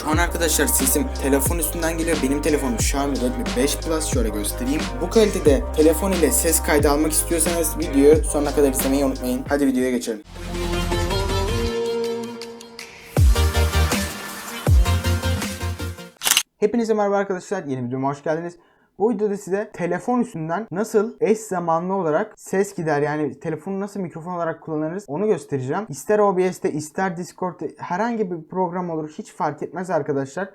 Şu an arkadaşlar sesim telefon üstünden geliyor. Benim telefonum Xiaomi Redmi 5 Plus. Şöyle göstereyim. Bu kalitede telefon ile ses kaydı almak istiyorsanız videoyu sonuna kadar izlemeyi unutmayın. Hadi videoya geçelim. Hepinize merhaba arkadaşlar. Yeni videoma hoş geldiniz. Bu videoda size telefon üstünden nasıl eş zamanlı olarak ses gider yani telefonu nasıl mikrofon olarak kullanırız onu göstereceğim. İster OBS'te ister Discord'da herhangi bir program olur hiç fark etmez arkadaşlar.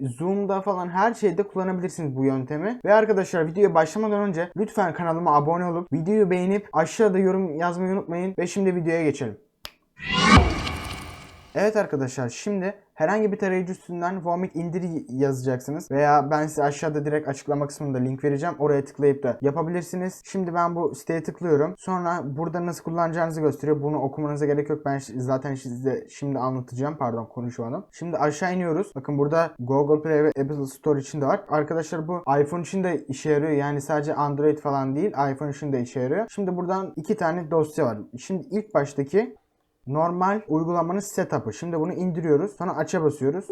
Zoom'da falan her şeyde kullanabilirsiniz bu yöntemi. Ve arkadaşlar videoya başlamadan önce lütfen kanalıma abone olup videoyu beğenip aşağıda yorum yazmayı unutmayın. Ve şimdi videoya geçelim. Evet arkadaşlar şimdi herhangi bir tarayıcı üstünden Vomit indir yazacaksınız. Veya ben size aşağıda direkt açıklama kısmında link vereceğim. Oraya tıklayıp da yapabilirsiniz. Şimdi ben bu siteye tıklıyorum. Sonra burada nasıl kullanacağınızı gösteriyor. Bunu okumanıza gerek yok. Ben zaten size şimdi anlatacağım. Pardon konuşmadım. Şimdi aşağı iniyoruz. Bakın burada Google Play ve Apple Store için de var. Arkadaşlar bu iPhone için de işe yarıyor. Yani sadece Android falan değil. iPhone için de işe yarıyor. Şimdi buradan iki tane dosya var. Şimdi ilk baştaki normal uygulamanın setup'ı. Şimdi bunu indiriyoruz. Sonra aç'a basıyoruz.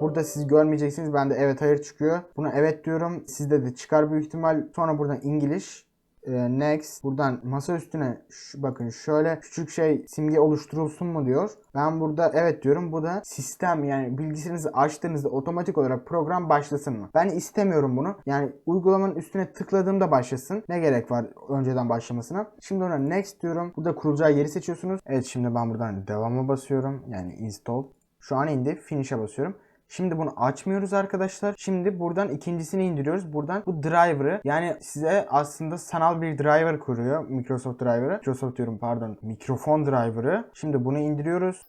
Burada siz görmeyeceksiniz. Ben de evet hayır çıkıyor. Buna evet diyorum. Sizde de çıkar büyük ihtimal. Sonra buradan İngiliz. E, Next. Buradan masa üstüne şu- bakın şöyle küçük şey simge oluşturulsun mu diyor. Ben burada evet diyorum. Bu da sistem yani bilgisayarınızı açtığınızda otomatik olarak program başlasın mı? Ben istemiyorum bunu. Yani uygulamanın üstüne tıkladığımda başlasın. Ne gerek var önceden başlamasına? Şimdi ona next diyorum. Burada kurulacağı yeri seçiyorsunuz. Evet şimdi ben buradan devama basıyorum. Yani install. Şu an indi. Finish'e basıyorum. Şimdi bunu açmıyoruz arkadaşlar. Şimdi buradan ikincisini indiriyoruz. Buradan bu driver'ı yani size aslında sanal bir driver kuruyor. Microsoft driver'ı. Microsoft diyorum pardon. Mikrofon driver'ı. Şimdi bunu indiriyoruz.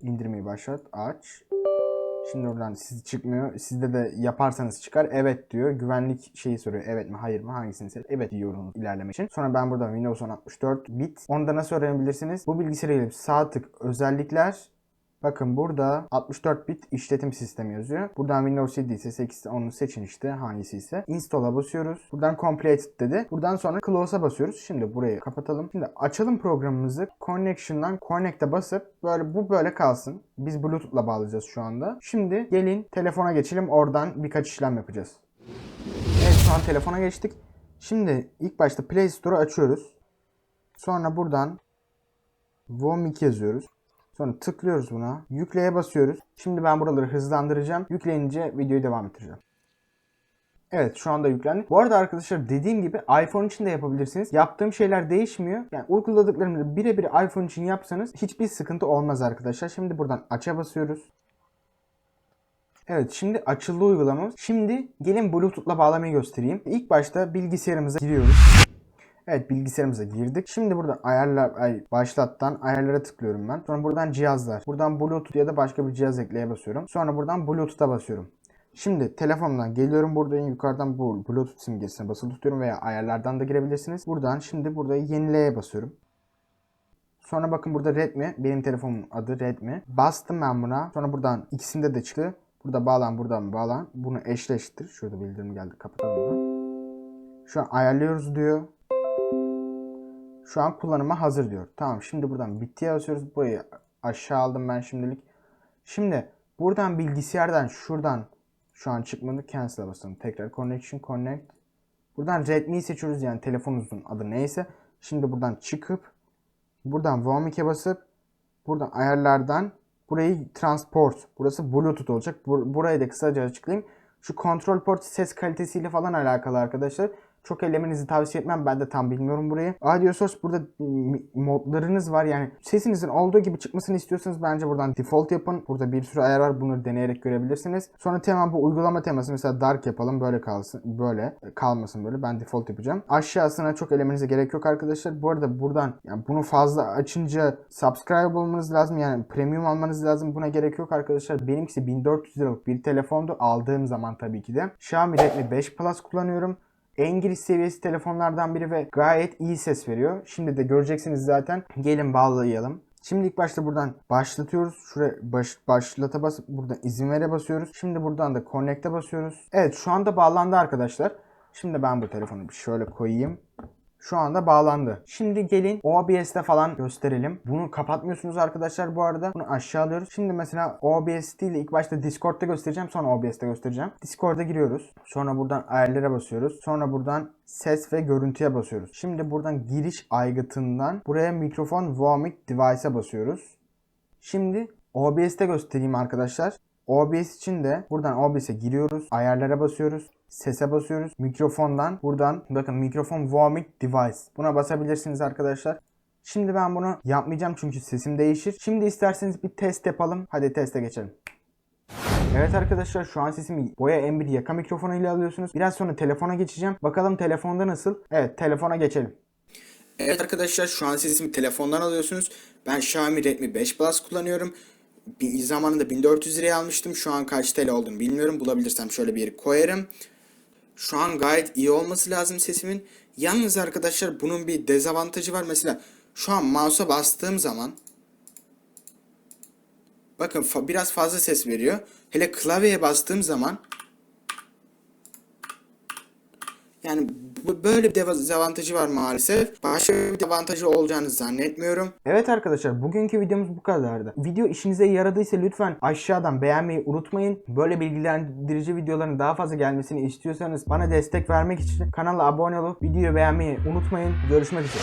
İndirmeyi başlat. Aç. Şimdi oradan siz çıkmıyor. Sizde de yaparsanız çıkar. Evet diyor. Güvenlik şeyi soruyor. Evet mi hayır mı hangisini seç? Evet diyorum ilerlemek için. Sonra ben burada Windows 10 64 bit. Onu da nasıl öğrenebilirsiniz? Bu bilgisayara gelip sağ tık özellikler Bakın burada 64 bit işletim sistemi yazıyor. Buradan Windows 7 ise 8 ise onu seçin işte hangisi ise. Install'a basıyoruz. Buradan Complete dedi. Buradan sonra Close'a basıyoruz. Şimdi burayı kapatalım. Şimdi açalım programımızı. Connection'dan Connect'e basıp böyle bu böyle kalsın. Biz Bluetooth'la bağlayacağız şu anda. Şimdi gelin telefona geçelim. Oradan birkaç işlem yapacağız. Evet şu an telefona geçtik. Şimdi ilk başta Play Store'u açıyoruz. Sonra buradan Vomik yazıyoruz. Sonra tıklıyoruz buna. Yükleye basıyoruz. Şimdi ben buraları hızlandıracağım. Yükleyince videoyu devam ettireceğim. Evet şu anda yüklendi. Bu arada arkadaşlar dediğim gibi iPhone için de yapabilirsiniz. Yaptığım şeyler değişmiyor. Yani uyguladıklarımı birebir iPhone için yapsanız hiçbir sıkıntı olmaz arkadaşlar. Şimdi buradan aç'a basıyoruz. Evet şimdi açıldı uygulamamız. Şimdi gelin Bluetooth'la bağlamayı göstereyim. İlk başta bilgisayarımıza giriyoruz. Evet bilgisayarımıza girdik. Şimdi buradan ayarlar, ay, başlattan ayarlara tıklıyorum ben. Sonra buradan cihazlar. Buradan Bluetooth ya da başka bir cihaz ekleye basıyorum. Sonra buradan Bluetooth'a basıyorum. Şimdi telefondan geliyorum burada yukarıdan bu Bluetooth simgesine basılı tutuyorum veya ayarlardan da girebilirsiniz. Buradan şimdi burada yenileye basıyorum. Sonra bakın burada Redmi. Benim telefonumun adı Redmi. Bastım ben buna. Sonra buradan ikisinde de çıktı. Burada bağlan buradan bağlan. Bunu eşleştir. Şurada bildirim geldi. Kapatalım bunu. Şu an ayarlıyoruz diyor. Şu an kullanıma hazır diyor. Tamam şimdi buradan bittiye basıyoruz. Burayı aşağı aldım ben şimdilik. Şimdi buradan bilgisayardan şuradan şu an çıkmadı. Cancel'a basalım. Tekrar connection connect. Buradan Redmi'yi seçiyoruz yani telefonunuzun adı neyse. Şimdi buradan çıkıp buradan Vomik'e basıp buradan ayarlardan burayı transport. Burası Bluetooth olacak. Bur- burayı da kısaca açıklayayım. Şu kontrol port ses kalitesiyle falan alakalı arkadaşlar. Çok elemenizi tavsiye etmem. Ben de tam bilmiyorum burayı. Audio Source burada modlarınız var. Yani sesinizin olduğu gibi çıkmasını istiyorsanız bence buradan default yapın. Burada bir sürü ayar var. Bunları deneyerek görebilirsiniz. Sonra tema bu uygulama teması mesela dark yapalım. Böyle kalsın. Böyle kalmasın böyle. Ben default yapacağım. Aşağısına çok elemenize gerek yok arkadaşlar. Bu arada buradan yani bunu fazla açınca subscribe olmanız lazım. Yani premium almanız lazım. Buna gerek yok arkadaşlar. Benimkisi 1400 liralık bir telefondu. Aldığım zaman tabii ki de. Xiaomi Redmi 5 Plus kullanıyorum. En giriş seviyesi telefonlardan biri ve gayet iyi ses veriyor. Şimdi de göreceksiniz zaten. Gelin bağlayalım. Şimdi ilk başta buradan başlatıyoruz. Şuraya baş, başlata basıp buradan izin vere basıyoruz. Şimdi buradan da connect'e basıyoruz. Evet şu anda bağlandı arkadaşlar. Şimdi ben bu telefonu şöyle koyayım. Şu anda bağlandı. Şimdi gelin OBS'te falan gösterelim. Bunu kapatmıyorsunuz arkadaşlar bu arada. Bunu aşağı alıyoruz. Şimdi mesela OBS değil de ilk başta Discord'da göstereceğim. Sonra OBS'te göstereceğim. Discord'a giriyoruz. Sonra buradan ayarlara basıyoruz. Sonra buradan ses ve görüntüye basıyoruz. Şimdi buradan giriş aygıtından buraya mikrofon Vomic Device'a basıyoruz. Şimdi OBS'te göstereyim arkadaşlar. OBS için de buradan OBS'e giriyoruz. Ayarlara basıyoruz. Sese basıyoruz. Mikrofondan buradan bakın mikrofon Vomic Device. Buna basabilirsiniz arkadaşlar. Şimdi ben bunu yapmayacağım çünkü sesim değişir. Şimdi isterseniz bir test yapalım. Hadi teste geçelim. Evet arkadaşlar şu an sesimi Boya M1 yaka mikrofonu ile alıyorsunuz. Biraz sonra telefona geçeceğim. Bakalım telefonda nasıl? Evet telefona geçelim. Evet arkadaşlar şu an sesimi telefondan alıyorsunuz. Ben Xiaomi Redmi 5 Plus kullanıyorum. Bir zamanında 1400 liraya almıştım. Şu an kaç TL olduğunu bilmiyorum. Bulabilirsem şöyle bir yere koyarım. Şu an gayet iyi olması lazım sesimin. Yalnız arkadaşlar bunun bir dezavantajı var. Mesela şu an mouse'a bastığım zaman bakın fa- biraz fazla ses veriyor. Hele klavyeye bastığım zaman yani böyle bir dezavantajı var maalesef. Başka bir dezavantajı olacağını zannetmiyorum. Evet arkadaşlar bugünkü videomuz bu kadardı. Video işinize yaradıysa lütfen aşağıdan beğenmeyi unutmayın. Böyle bilgilendirici videoların daha fazla gelmesini istiyorsanız bana destek vermek için kanala abone olup videoyu beğenmeyi unutmayın. Görüşmek üzere.